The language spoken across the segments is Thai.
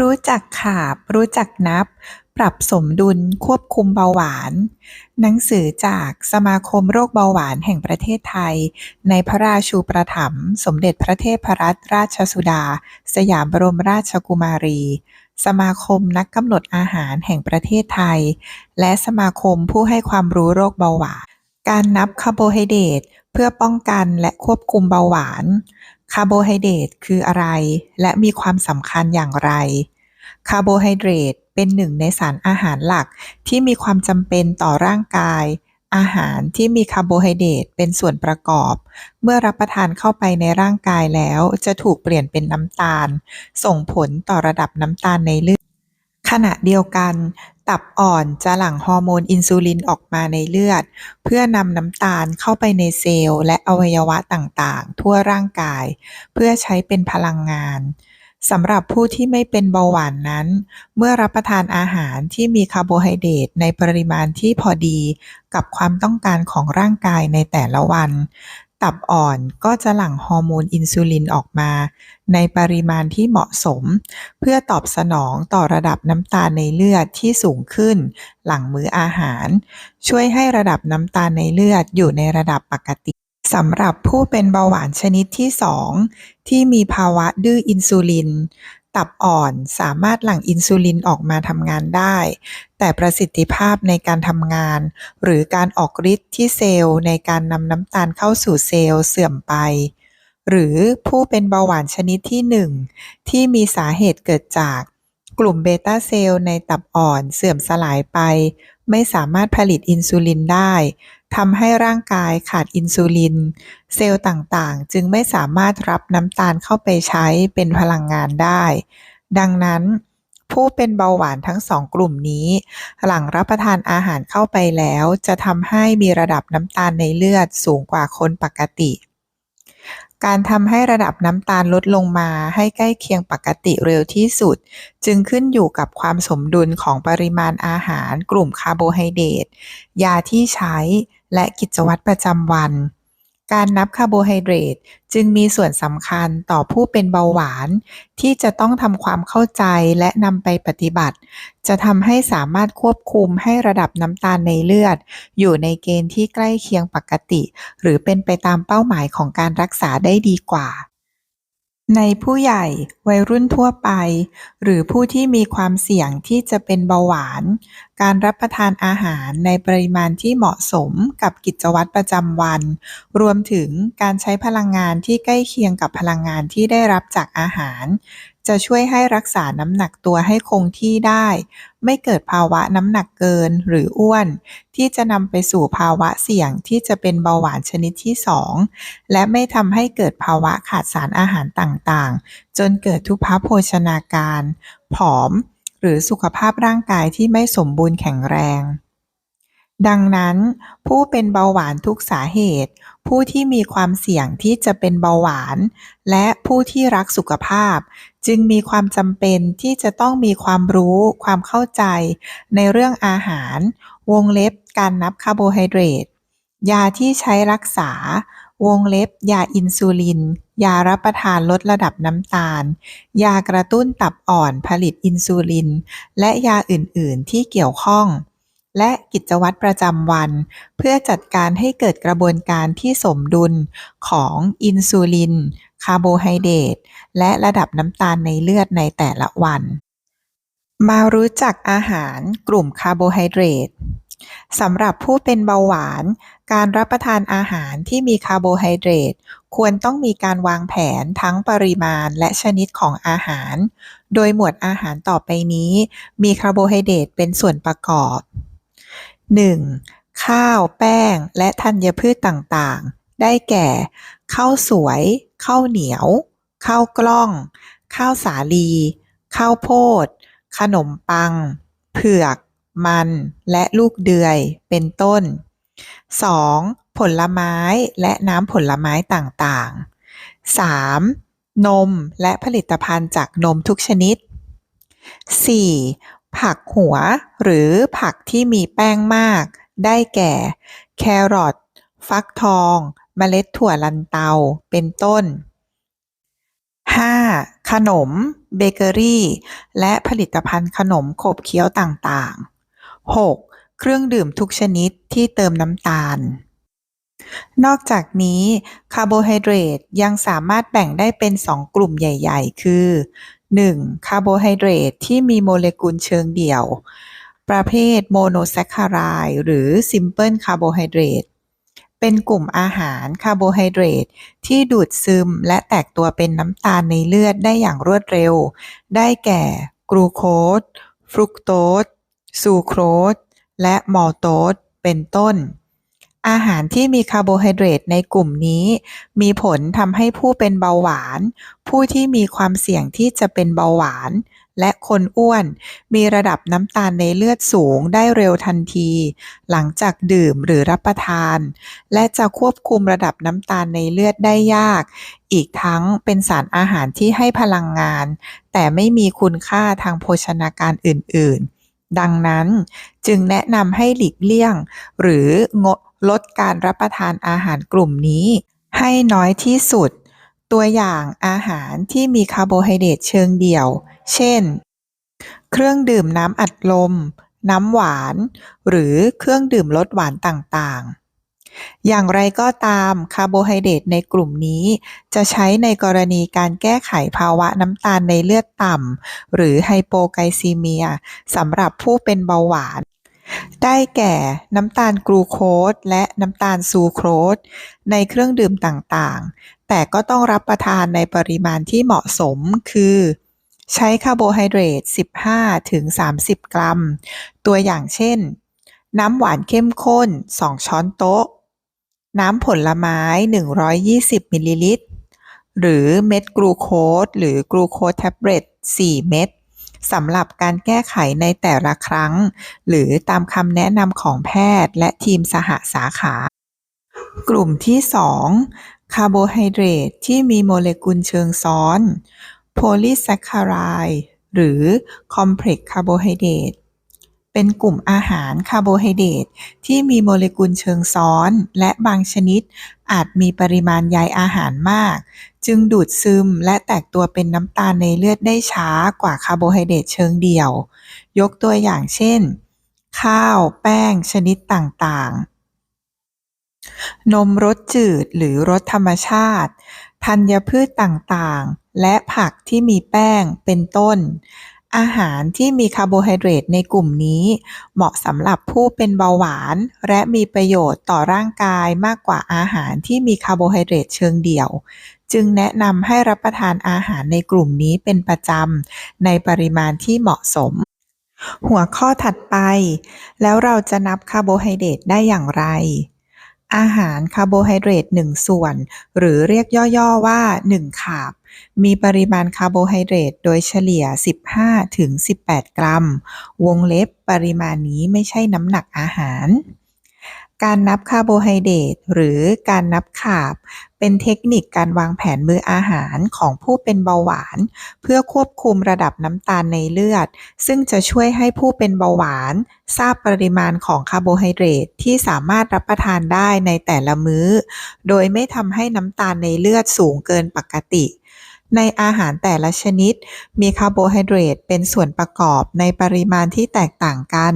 รู้จักขาบ รู้จักนับ ปรับสมดุลควบคุมเบาหวาน หนังสือจากสมาคมโรคเบาหวานแห่งประเทศไทย ในพระราชูประถมสมเด็จพระเทพรัตนราชสุดา สยามบรมราชกุมารี สมาคมนักกำหนดอาหารแห่งประเทศไทย และสมาคมผู้ให้ความรู้โรคเบาหวาน การนับคาร์โบไฮเดรตเพื่อป้องกันและควบคุมเบาหวาน คาร์โบไฮเดรตคืออะไร และมีความสำคัญอย่างไร คาร์โบไฮเดรตเป็นหนึ่งในสารอาหารหลักที่มีความจำเป็นต่อร่างกาย อาหารที่มีคาร์โบไฮเดรตเป็นส่วนประกอบ เมื่อรับประทานเข้าไปในร่างกายแล้ว จะถูกเปลี่ยนเป็นน้ำตาล ส่งผลต่อระดับน้ำตาลในเลือด ขณะเดียวกัน ตับอ่อนจะหลั่งฮอร์โมนอินซูลินออกมาในเลือด เพื่อนำน้ำตาลเข้าไปในเซลล์และอวัยวะต่างๆ ทั่วร่างกาย เพื่อใช้เป็นพลังงานสำหรับผู้ที่ไม่เป็นเบาหวานนั้น เมื่อรับประทานอาหารที่มีคาร์โบไฮเดรตในปริมาณที่พอดีกับความต้องการของร่างกายในแต่ละวัน ตับอ่อนก็จะหลั่งฮอร์โมนอินซูลินออกมา ในปริมาณที่เหมาะสม เพื่อตอบสนองต่อระดับน้ำตาลในเลือดที่สูงขึ้น หลังมื้ออาหาร ช่วยให้ระดับน้ำตาลในเลือดอยู่ในระดับปกติสำหรับผู้เป็นเบาหวานชนิดที่ 2 ที่มีภาวะดื้ออินซูลิน ตับอ่อนสามารถหลั่งอินซูลินออกมาทำงานได้ แต่ประสิทธิภาพในการทำงาน หรือการออกฤทธิ์ที่เซลล์ในการนำน้ำตาลเข้าสู่เซลล์เสื่อมไป หรือผู้เป็นเบาหวานชนิดที่ 1 ที่มีสาเหตุเกิดจาก กลุ่มเบต้าเซลล์ในตับอ่อนเสื่อมสลายไป ไม่สามารถผลิตอินซูลินได้ ทำให้ร่างกายขาดอินซูลิน เซลล์ต่างๆ จึงไม่สามารถรับน้ำตาลเข้าไปใช้เป็นพลังงานได้ ดังนั้นผู้เป็นเบาหวานทั้งสองกลุ่มนี้ หลังรับประทานอาหารเข้าไปแล้ว จะทำให้มีระดับน้ำตาลในเลือดสูงกว่าคนปกติ การทำให้ระดับน้ำตาลลดลงมาให้ใกล้เคียงปกติเร็วที่สุด จึงขึ้นอยู่กับความสมดุลของปริมาณอาหารกลุ่มคาร์โบไฮเดรตยาที่ใช้ และกิจวัตรประจำวัน การนับคาร์โบไฮเดรตจึงมีส่วนสำคัญต่อผู้เป็นเบาหวาน ที่จะต้องทำความเข้าใจและนำไปปฏิบัติ จะทำให้สามารถควบคุมให้ระดับน้ำตาลในเลือด อยู่ในเกณฑ์ที่ใกล้เคียงปกติ หรือเป็นไปตามเป้าหมายของการรักษาได้ดีกว่า ในผู้ใหญ่ วัยรุ่นทั่วไป หรือผู้ที่มีความเสี่ยงที่จะเป็นเบาหวาน การรับประทานอาหารในปริมาณที่เหมาะสมกับกิจวัตรประจำวัน รวมถึงการใช้พลังงานที่ใกล้เคียงกับพลังงานที่ได้รับจากอาหาร จะช่วยให้รักษาน้ำหนักตัวให้คงที่ได้ ไม่เกิดภาวะน้ำหนักเกินหรืออ้วน ที่จะนำไปสู่ภาวะเสี่ยงที่จะเป็นเบาหวานชนิดที่ 2 และไม่ทำให้เกิดภาวะขาดสารอาหารต่างๆ จนเกิดทุพพโภชนาการ ผอม หรือสุขภาพร่างกายที่ไม่สมบูรณ์แข็งแรง ดังนั้น ผู้เป็นเบาหวานทุกสาเหตุ ผู้ที่มีความเสี่ยงที่จะเป็นเบาหวาน และผู้ที่รักสุขภาพ จึงมีความจำเป็นที่จะต้องมีความรู้ความเข้าใจ ในเรื่องอาหาร วงเล็บการนับคาร์โบไฮเดรตยาที่ใช้รักษา วงเล็บ ยาอินซูลิน ยารับประทานลดระดับน้ำตาล ยากระตุ้นตับอ่อนผลิตอินซูลิน และยาอื่น ๆ ที่เกี่ยวข้อง และกิจวัตรประจำวัน เพื่อจัดการให้เกิดกระบวนการที่สมดุลของอินซูลิน คาร์โบไฮเดรตและระดับน้ำตาลในเลือดในแต่ละวัน มารู้จักอาหารกลุ่มคาร์โบไฮเดรตสำหรับผู้เป็นเบาหวาน การรับประทานอาหารที่มีคาร์โบไฮเดรตควรต้องมีการวางแผนทั้งปริมาณและชนิดของอาหาร โดยหมวดอาหารต่อไปนี้ มีคาร์โบไฮเดรตเป็นส่วนประกอบ 1. ข้าวแป้ง และธัญพืชต่างๆ ได้แก่ข้าวสวยข้าวเหนียวข้าวกล้อง ข้าวสาลี ข้าวโพด ขนมปัง เผือก มัน และลูกเดือย เป็นต้น 2. ผลไม้และน้ำผลไม้ต่างๆ 3. นมและผลิตภัณฑ์จากนมทุกชนิด 4. ผักหัวหรือผักที่มีแป้งมาก ได้แก่ แครอทฟักทอง เมล็ดถั่วลันเตาเป็นต้น 5. ขขนม เบเกอรี่ และผลิตภัณฑ์ขนมขบเคี้ยวต่างๆ 6. เครื่องดื่มทุกชนิดที่เติมน้ำตาล นอกจากนี้คาร์โบไฮเดรตยังสามารถแบ่งได้เป็น 2 กลุ่มใหญ่ ๆ คือ 1. คาร์โบไฮเดรตที่มีโมเลกุลเชิงเดี่ยว ประเภทโมโนแซคคารด์หรือซิมเปิลคาร์โบไฮเดรตเป็นกลุ่มอาหารคาร์โบไฮเดรตที่ดูดซึมและแตกตัวเป็นน้ำตาลในเลือดได้อย่างรวดเร็ว ได้แก่กรูโคสฟรุกโตสซูโครสและมอลโตสเป็นต้น อาหารที่มีคาร์โบไฮเดรตในกลุ่มนี้ มีผลทำให้ผู้เป็นเบาหวาน ผู้ที่มีความเสี่ยงที่จะเป็นเบาหวาน และคนอ้วน มีระดับน้ำตาลในเลือดสูงได้เร็วทันที หลังจากดื่มหรือรับประทาน และจะควบคุมระดับน้ำตาลในเลือดได้ยาก อีกทั้งเป็นสารอาหารที่ให้พลังงาน แต่ไม่มีคุณค่าทางโภชนาการอื่น ๆ ดังนั้นจึงแนะนำให้หลีกเลี่ยง หรืองด ลดการรับประทานอาหารกลุ่มนี้ ให้น้อยที่สุด ตัวอย่างอาหารที่มีคาร์โบไฮเดรตเชิงเดี่ยว เช่น เครื่องดื่มน้ำอัดลม น้ำหวาน หรือเครื่องดื่มรสหวานต่างๆอย่างไรก็ตามคาร์โบไฮเดรตในกลุ่มนี้ จะใช้ในกรณีการแก้ไขภาวะน้ำตาลในเลือดต่ำ หรือไฮโปไกลซีเมียสำหรับผู้เป็นเบาหวาน ได้แก่น้ำตาลกรูโคสและน้ำตาลซูโครสในเครื่องดื่มต่างๆ แต่ก็ต้องรับประทานในปริมาณที่เหมาะสมคือ ใช้คาร์โบไฮเดรต 15-30 กรัม ตัวอย่างเช่น น้ำหวานเข้มข้น 2 ช้อนโต๊ะ น้ำผลไม้ 120 มิลลิลิตร หรือเม็ดกรูโคสหรือกรูโคสแท็บเล็ต 4 เม็ด สำหรับการแก้ไขในแต่ละครั้ง หรือตามคำแนะนำของแพทย์และทีมสหสาขา กลุ่มที่ 2 คาร์โบไฮเดรตที่มีโมเลกุลเชิงซ้อน โพลีแซคคาไรด์หรือคอมเพล็กซ์คาร์โบไฮเดรต เป็นกลุ่มอาหารคาร์โบไฮเดรตที่มีโมเลกุลเชิงซ้อน และบางชนิดอาจมีปริมาณใยอาหารมาก จึงดูดซึมและแตกตัวเป็นน้ำตาลในเลือดได้ช้ากว่าคาร์โบไฮเดรตเชิงเดี่ยว ยกตัวอย่างเช่น ข้าว แป้ง ชนิดต่างๆ นมรสจืดหรือรสธรรมชาติธัญพืชต่างๆ และผักที่มีแป้งเป็นต้น อาหารที่มีคาร์โบไฮเดรตในกลุ่มนี้ เหมาะสำหรับผู้เป็นเบาหวาน และมีประโยชน์ต่อร่างกายมากกว่าอาหารที่มีคาร์โบไฮเดรตเชิงเดี่ยว จึงแนะนำให้รับประทานอาหารในกลุ่มนี้เป็นประจำในปริมาณที่เหมาะสม หัวข้อถัดไป แล้วเราจะนับคาร์โบไฮเดรตได้อย่างไรอาหารคาร์โบไฮเดรต1ส่วน หรือเรียกย่อๆว่า1คาบ มีปริมาณคาร์โบไฮเดรตโดยเฉลี่ย 15-18 กรัม วงเล็บปริมาณนี้ไม่ใช่น้ำหนักอาหาร การนับคาร์โบไฮเดรตหรือการนับขาบ เป็นเทคนิคการวางแผนมื้ออาหารของผู้เป็นเบาหวาน เพื่อควบคุมระดับน้ำตาลในเลือด ซึ่งจะช่วยให้ผู้เป็นเบาหวาน ทราบปริมาณของคาร์โบไฮเดรตที่สามารถรับประทานได้ในแต่ละมื้อ โดยไม่ทำให้น้ำตาลในเลือดสูงเกินปกติในอาหารแต่ละชนิด มีคาร์โบไฮเดรตเป็นส่วนประกอบในปริมาณที่แตกต่างกัน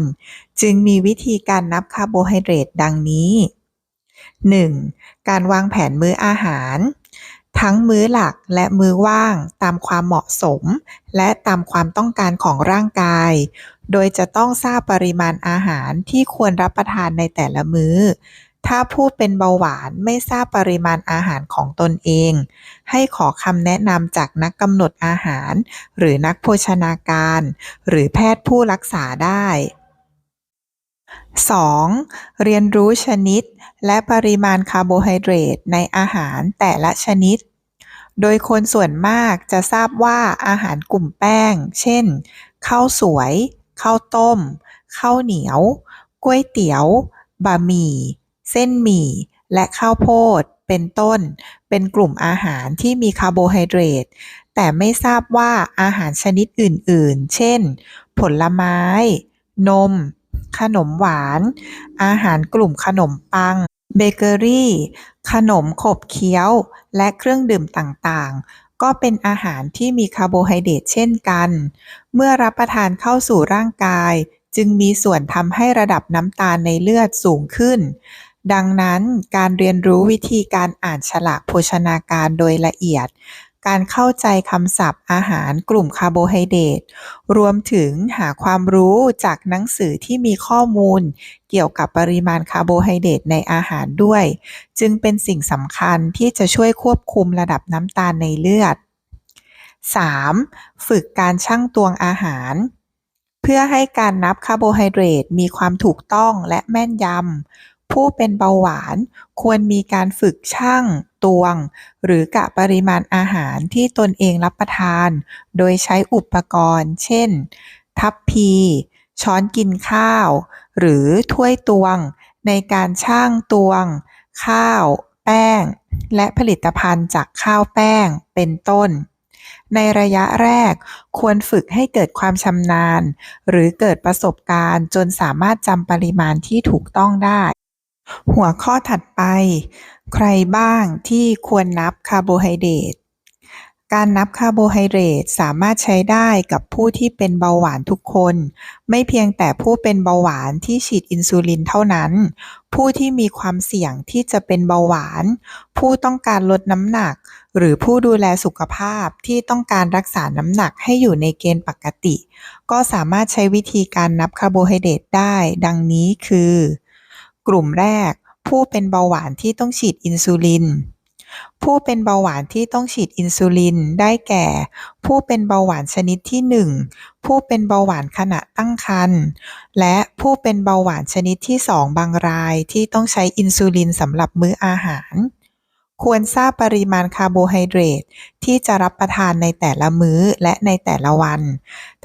จึงมีวิธีการนับคาร์โบไฮเดรตดังนี้ 1. การวางแผนมื้ออาหาร ทั้งมื้อหลักและมื้อว่างตามความเหมาะสม และตามความต้องการของร่างกาย โดยจะต้องทราบปริมาณอาหารที่ควรรับประทานในแต่ละมื้อ ถ้าผู้เป็นเบาหวานไม่ทราบปริมาณอาหารของตนเอง ให้ขอคำแนะนำจากนักกำหนดอาหาร หรือนักโภชนาการ หรือแพทย์ผู้รักษาได้ 2. เรียนรู้ชนิด และปริมาณคาร์โบไฮเดรตในอาหารแต่ละชนิด โดยคนส่วนมากจะทราบว่าอาหารกลุ่มแป้ง เช่น ข้าวสวย ข้าวต้ม ข้าวเหนียว ก๋วยเตี๋ยว บะหมี่ เส้นหมี่ และข้าวโพด เป็นต้น เป็นกลุ่มอาหารที่มีคาร์โบไฮเดรต แต่ไม่ทราบว่าอาหารชนิดอื่น ๆ เช่น ผลไม้ นมขนมหวาน อาหารกลุ่มขนมปัง เบเกอรี่ ขนมขบเคี้ยว และเครื่องดื่มต่าง ๆ ก็เป็นอาหารที่มีคาร์โบไฮเดรตเช่นกัน เมื่อรับประทานเข้าสู่ร่างกาย จึงมีส่วนทำให้ระดับน้ำตาลในเลือดสูงขึ้น ดังนั้นการเรียนรู้วิธีการอ่านฉลากโภชนาการโดยละเอียด การเข้าใจคำศัพท์อาหารกลุ่มคาร์โบไฮเดรตรวมถึงหาความรู้จากหนังสือที่มีข้อมูล เกี่ยวกับปริมาณคาร์โบไฮเดรตในอาหารด้วย จึงเป็นสิ่งสำคัญที่จะช่วยควบคุมระดับน้ำตาลในเลือด 3. ฝึกการชั่งตวงอาหาร เพื่อให้การนับคาร์โบไฮเดรตมีความถูกต้องและแม่นยำ ผู้เป็นเบาหวานควรมีการฝึกชั่ง ตวง หรือกะปริมาณอาหารที่ตนเองรับประทาน โดยใช้อุปกรณ์ เช่น ทัพพี ช้อนกินข้าว หรือถ้วยตวง ในการชั่งตวง ข้าว แป้ง และผลิตภัณฑ์จากข้าวแป้ง เป็นต้น ในระยะแรกควรฝึกให้เกิดความชำนาญ หรือเกิดประสบการณ์จนสามารถจำปริมาณที่ถูกต้องได้ หัวข้อถัดไป ใครบ้างที่ควรนับคาร์โบไฮเดรต การนับคาร์โบไฮเดรตสามารถใช้ได้กับผู้ที่เป็นเบาหวานทุกคน ไม่เพียงแต่ผู้เป็นเบาหวานที่ฉีดอินซูลินเท่านั้น ผู้ที่มีความเสี่ยงที่จะเป็นเบาหวาน ผู้ต้องการลดน้ำหนัก หรือผู้ดูแลสุขภาพที่ต้องการรักษาน้ำหนักให้อยู่ในเกณฑ์ปกติ ก็สามารถใช้วิธีการนับคาร์โบไฮเดรตได้ ดังนี้คือ กลุ่มแรก ผู้เป็นเบาหวานที่ต้องฉีดอินซูลิน ผู้เป็นเบาหวานที่ต้องฉีดอินซูลินได้แก่ ผู้เป็นเบาหวานชนิดที่ 1 ผู้เป็นเบาหวานขณะตั้งครรภ์และผู้เป็นเบาหวานชนิดที่ 2 บางรายที่ต้องใช้อินซูลินสำหรับมื้ออาหาร ควรทราบปริมาณคาร์โบไฮเดรตที่จะรับประทานในแต่ละมื้อและในแต่ละวัน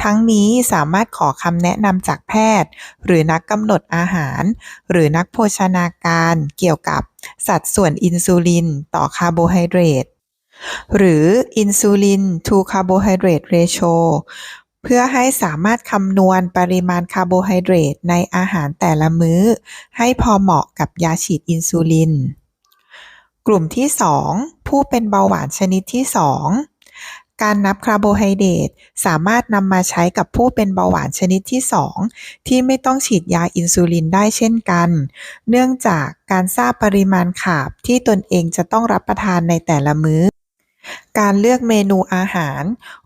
ทั้งนี้สามารถขอคำแนะนำจากแพทย์ หรือนักกำหนดอาหาร หรือนักโภชนาการเกี่ยวกับสัดส่วนอินซูลินต่อคาร์โบไฮเดรตหรือ Insulin to Carbohydrate Ratio เพื่อให้สามารถคำนวณปริมาณคาร์โบไฮเดรตในอาหารแต่ละมื้อ ให้พอเหมาะกับยาฉีดอินซูลิน กลุ่มที่ 2 ผู้เป็นเบาหวานชนิดที่ 2 การนับคาร์โบไฮเดรตสามารถนำมาใช้กับผู้เป็นเบาหวานชนิดที่ 2 ที่ไม่ต้องฉีดยาอินซูลินได้เช่นกัน เนื่องจากการทราบปริมาณขาบที่ตนเองจะต้องรับประทานในแต่ละมื้อ การเลือกเมนูอาหาร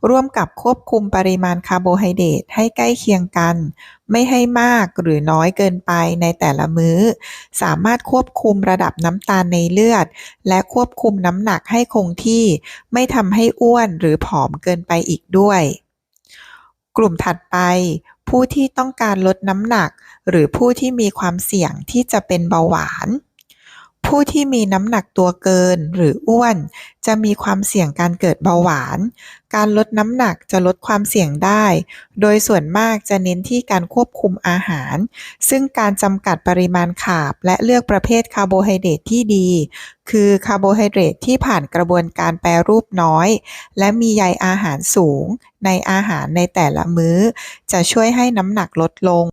ร่วมกับควบคุมปริมาณคาร์โบไฮเดรตให้ใกล้เคียงกัน ไม่ให้มากหรือน้อยเกินไปในแต่ละมื้อ สามารถควบคุมระดับน้ำตาลในเลือด และควบคุมน้ำหนักให้คงที่ ไม่ทำให้อ้วนหรือผอมเกินไปอีกด้วย กลุ่มถัดไป ผู้ที่ต้องการลดน้ำหนัก หรือผู้ที่มีความเสี่ยงที่จะเป็นเบาหวาน ผู้ที่มีน้ำหนักตัวเกินหรืออ้วน จะมีความเสี่ยงการเกิดเบาหวาน การลดน้ำหนักจะลดความเสี่ยงได้ โดยส่วนมากจะเน้นที่การควบคุมอาหาร ซึ่งการจำกัดปริมาณคาบและเลือกประเภทคาร์โบไฮเดรตที่ดี คือคาร์โบไฮเดรตที่ผ่านกระบวนการแปรรูปน้อย และมีใยอาหารสูง ในอาหารในแต่ละมื้อ จะช่วยให้น้ำหนักลดลง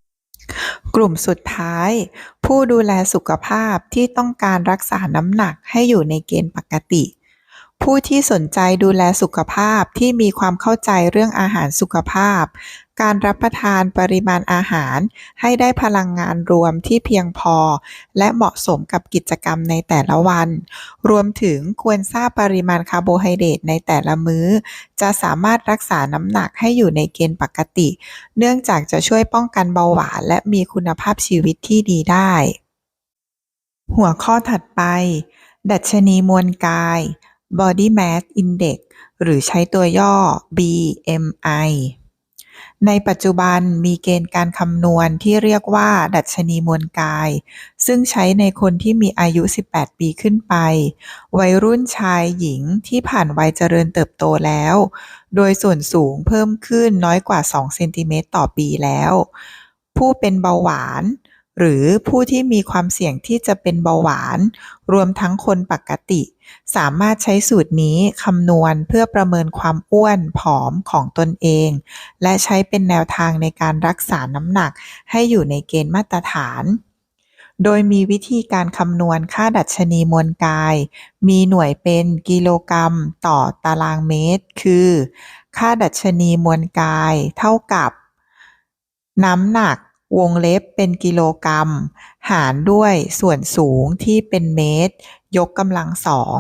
กลุ่มสุดท้าย ผู้ดูแลสุขภาพที่ต้องการรักษาน้ำหนักให้อยู่ในเกณฑ์ปกติ ผู้ที่สนใจดูแลสุขภาพที่มีความเข้าใจเรื่องอาหารสุขภาพ การรับประทานปริมาณอาหาร ให้ได้พลังงานรวมที่เพียงพอ และเหมาะสมกับกิจกรรมในแต่ละวัน รวมถึงควรทราบปริมาณคาร์โบไฮเดรตในแต่ละมื้อ จะสามารถรักษาน้ำหนักให้อยู่ในเกณฑ์ปกติ เนื่องจากจะช่วยป้องกันเบาหวาน และมีคุณภาพชีวิตที่ดีได้ หัวข้อถัดไป ดัชนีมวลกาย Body Mass Index หรือใช้ตัวย่อ BMI ในปัจจุบันมีเกณฑ์การคำนวณที่เรียกว่า ดัชนีมวลกาย ซึ่งใช้ในคนที่มีอายุ 18 ปีขึ้นไป วัยรุ่นชายหญิงที่ผ่านวัยเจริญเติบโตแล้ว โดยส่วนสูงเพิ่มขึ้นน้อยกว่า 2 เซนติเมตรต่อปีแล้ว ผู้เป็นเบาหวาน หรือผู้ที่มีความเสี่ยงที่จะเป็นเบาหวาน รวมทั้งคนปกติ สามารถใช้สูตรนี้คำนวณเพื่อประเมินความอ้วนผอมของตนเอง และใช้เป็นแนวทางในการรักษาน้ำหนักให้อยู่ในเกณฑ์มาตรฐาน โดยมีวิธีการคำนวณค่าดัชนีมวลกาย มีหน่วยเป็นกิโลกรัมต่อตารางเมตร คือ ค่าดัชนีมวลกายเท่ากับ น้ำหนัก วงเล็บเป็นกิโลกรัม หารด้วยส่วนสูงที่เป็นเมตร ยกกำลังสอง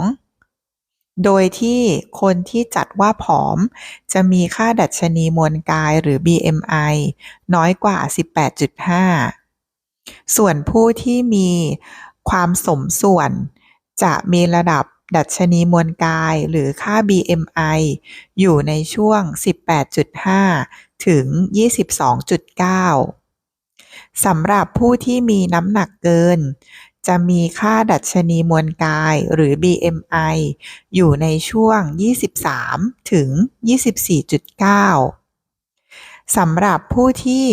โดยที่คนที่จัดว่าผอม จะมีค่าดัชนีมวลกายหรือ BMI น้อยกว่า 18.5 ส่วนผู้ที่มีความสมส่วนจะมีระดับดัชนีมวลกายหรือค่า BMI อยู่ในช่วง 18.5 ถึง 22.9 สำหรับผู้ที่มีน้ำหนักเกิน จะมีค่าดัชนีมวลกายหรือ BMI อยู่ในช่วง 23 ถึง 24.9 สำหรับผู้ที่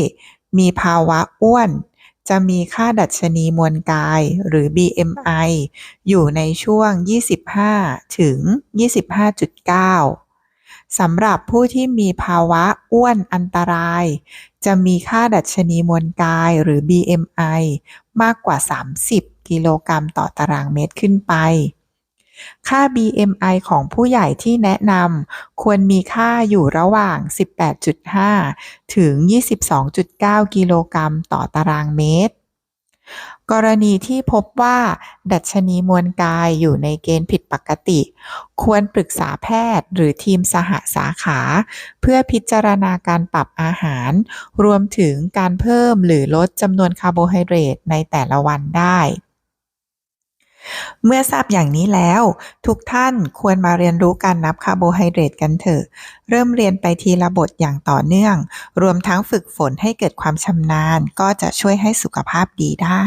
มีภาวะอ้วน จะมีค่าดัชนีมวลกายหรือ BMI อยู่ในช่วง 25 ถึง 25.9 สำหรับผู้ที่มีภาวะอ้วนอันตราย จะมีค่าดัชนีมวลกายหรือ BMI มากกว่า 30 กิโลกรัมต่อตารางเมตรขึ้นไป ค่า BMI ของผู้ใหญ่ที่แนะนำควรมีค่าอยู่ระหว่าง 18.5 ถึง 22.9 กิโลกรัมต่อตารางเมตร กรณีที่พบว่า ดัชนีมวลกายอยู่ในเกณฑ์ผิดปกติ ควรปรึกษาแพทย์หรือทีมสหสาขา เพื่อพิจารณาการปรับอาหาร รวมถึงการเพิ่มหรือลดจำนวนคาร์โบไฮเดรตในแต่ละวันได้เมื่อทราบอย่างนี้แล้ว ทุกท่านควรมาเรียนรู้การนับคาร์โบไฮเดรตกันเถอะ เริ่มเรียนไปทีละบทอย่างต่อเนื่อง รวมทั้งฝึกฝนให้เกิดความชำนาญ ก็จะช่วยให้สุขภาพดีได้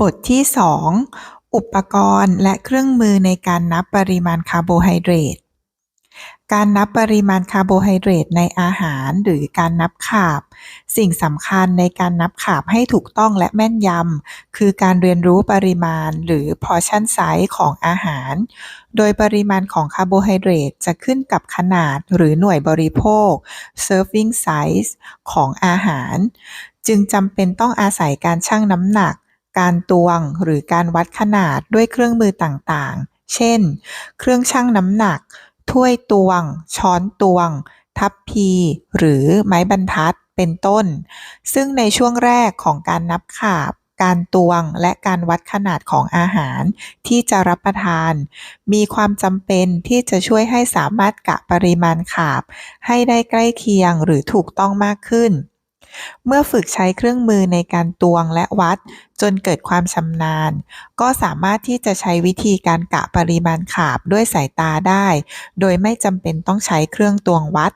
บทที่ 2 อุปกรณ์และเครื่องมือในการนับปริมาณคาร์โบไฮเดรต การนับปริมาณคาร์โบไฮเดรตในอาหารหรือการนับคาบ สิ่งสำคัญในการนับคาบให้ถูกต้องและแม่นยำ คือการเรียนรู้ปริมาณหรือ portion size ของอาหาร โดยปริมาณของคาร์โบไฮเดรตจะขึ้นกับขนาดหรือหน่วยบริโภค serving size ของอาหาร จึงจำเป็นต้องอาศัยการชั่งน้ำหนัก การตวงหรือการวัดขนาดด้วยเครื่องมือต่างๆ เช่น เครื่องชั่งน้ำหนัก ถ้วยตวง ช้อนตวง ทัพพี หรือไม้บรรทัด เป็นต้น ซึ่งในช่วงแรกของการนับคาบการตวงและการวัดขนาดของอาหารที่จะรับประทาน มีความจำเป็นที่จะช่วยให้สามารถกะปริมาณคาบ ให้ได้ใกล้เคียงหรือถูกต้องมากขึ้น เมื่อฝึกใช้เครื่องมือในการตวงและวัด จนเกิดความชำนาญ ก็สามารถที่จะใช้วิธีการกะปริมาณคาบด้วยสายตาได้ โดยไม่จำเป็นต้องใช้เครื่องตวงวัด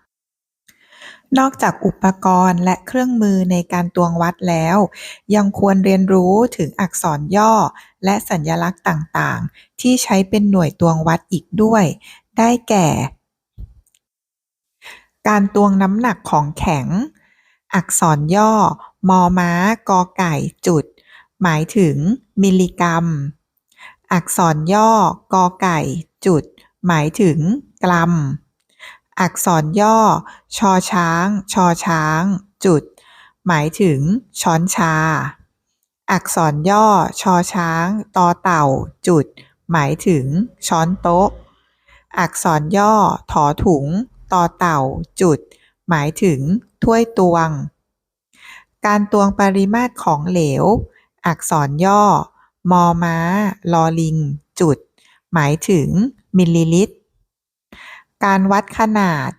นอกจากอุปกรณ์และเครื่องมือในการตวงวัดแล้ว ยังควรเรียนรู้ถึงอักษรย่อ และสัญลักษณ์ต่างๆ ที่ใช้เป็นหน่วยตวงวัดอีกด้วย ได้แก่ การตวงน้ำหนักของแข็ง อักษรย่อ มอม้า กอไก่ จุด หมายถึง มิลลิกรัม อักษรย่อ กอไก่ จุด หมายถึง กรัม อักษรย่อ ชอช้าง ชอช้าง จุด หมายถึง ช้อนชา อักษรย่อ ชอช้าง ตอเต่า จุด หมายถึง ช้อนโต๊ะ อักษรย่อ ถอถุง ตอเต่า จุด หมายถึงถ้วยตวง การตวงปริมาตรของเหลว อักษรย่อ มอม้า ลอลิง จุด หมายถึงมิลลิลิตร การวัดขนาด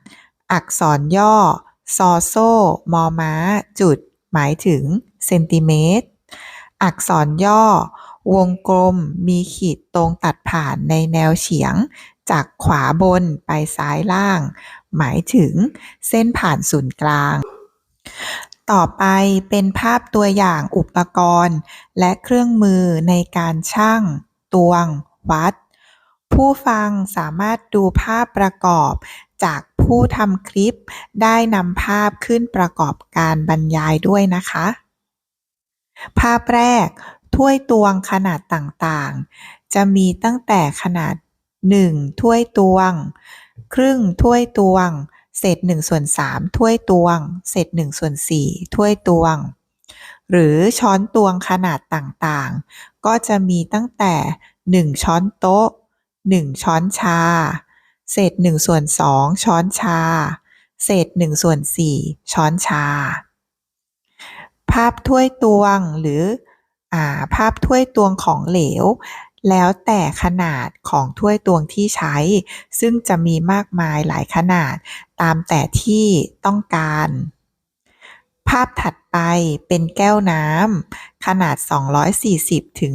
อักษรย่อ ซอโซ มอม้า จุด หมายถึงเซนติเมตร อักษรย่อ วงกลมมีขีดตรงตัดผ่านในแนวเฉียง จากขวาบนไปซ้ายล่าง หมายถึงเส้นผ่านศูนย์กลาง ต่อไปเป็นภาพตัวอย่างอุปกรณ์ และเครื่องมือในการชั่งตวง วัด ผู้ฟังสามารถดูภาพประกอบจากผู้ทำคลิปได้นำภาพขึ้นประกอบการบรรยายด้วยนะคะ ภาพแรก ถ้วยตวงขนาดต่างๆ จะมีตั้งแต่ขนาด 1 ถ้วยตวง ครึ่งถ้วยตวง เศษ1ส่วน3ถ้วยตวง เศษ1ส่วน4ถ้วยตวง หรือช้อนตวงขนาดต่างๆ ก็จะมีตั้งแต่ 1 ช้อนโต๊ะ 1 ช้อนชา เศษ1ส่วน2ช้อนชา เศษ1ส่วน4ช้อนชา ภาพถ้วยตวงหรืออาภาพถ้วยตวงของเหลว แล้วแต่ขนาดของถ้วยตวงที่ใช้ ซึ่งจะมีมากมายหลายขนาดตามแต่ที่ต้องการ ภาพถัดไปเป็นแก้วน้ำขนาด 240ถึง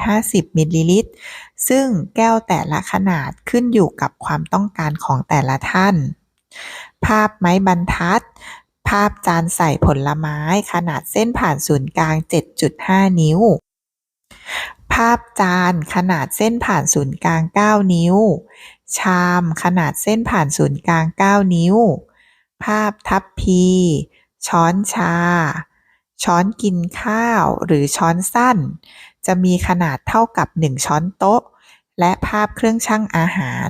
250 มิลลิลิตร ซึ่งแก้วแต่ละขนาดขึ้นอยู่กับความต้องการของแต่ละท่าน ภาพไม้บรรทัดภาพจานใส่ผลไม้ขนาดเส้นผ่านศูนย์กลาง 7.5 นิ้ว ภาพจานขนาดเส้นผ่านศูนย์กลาง 9 นิ้ว ชามขนาดเส้นผ่านศูนย์กลาง 9 นิ้ว ภาพทัพพี ช้อนชา ช้อนกินข้าวหรือช้อนสั้น จะมีขนาดเท่ากับ 1 ช้อนโต๊ะ และภาพเครื่องชั่งอาหาร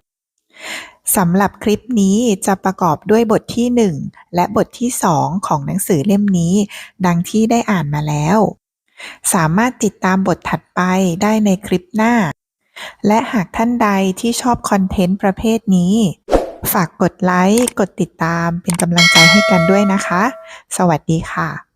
สำหรับคลิปนี้จะประกอบด้วยบทที่ 1 และบทที่ 2 ของหนังสือเล่มนี้ ดังที่ได้อ่านมาแล้ว สามารถติดตามบทถัดไปได้ในคลิปหน้า และหากท่านใดที่ชอบคอนเทนต์ประเภทนี้ ฝากกดไลค์ กดติดตามเป็นกำลังใจให้กันด้วยนะคะ สวัสดีค่ะ